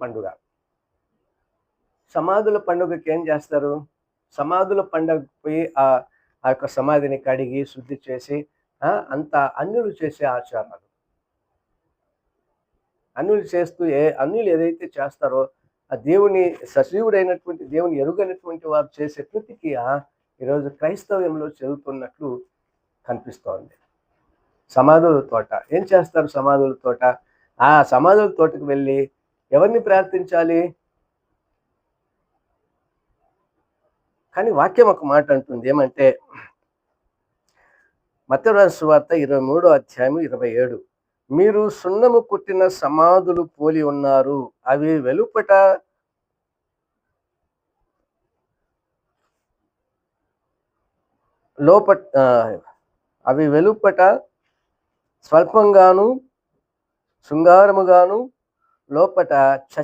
పండుగ. సమాధుల పండుగకి ఏం చేస్తారు? సమాధుల పండుగ పోయి ఆ ఆ యొక్క సమాధిని కడిగి శుద్ధి చేసి ఆ, అంత అన్యులు చేసే ఆచారాలు. అన్యులు చేస్తూ ఏ అన్యులు ఏదైతే చేస్తారో ఆ దేవుని సజీవుడైనటువంటి దేవుని ఎరుగైనటువంటి వారు చేసే ప్రతిక్రియ ఈరోజు క్రైస్తవ్యంలో చదువుతున్నట్లు కనిపిస్తోంది. సమాధుల తోట. ఏం చేస్తారు సమాధుల తోట? ఆ సమాధుల తోటకు వెళ్ళి ఎవరిని ప్రార్థించాలి? కానీ వాక్యం ఒక మాట అంటుంది ఏమంటే మత్స్యరాజు వార్త ఇరవై మూడో అధ్యాయం ఇరవై ఏడు. మీరు సున్నము కుట్టిన సమాధులు పోలి ఉన్నారు అవి వెలుపట లోపట అవి వెలుపట స్వల్పంగాను శృంగారముగాను లోపట చ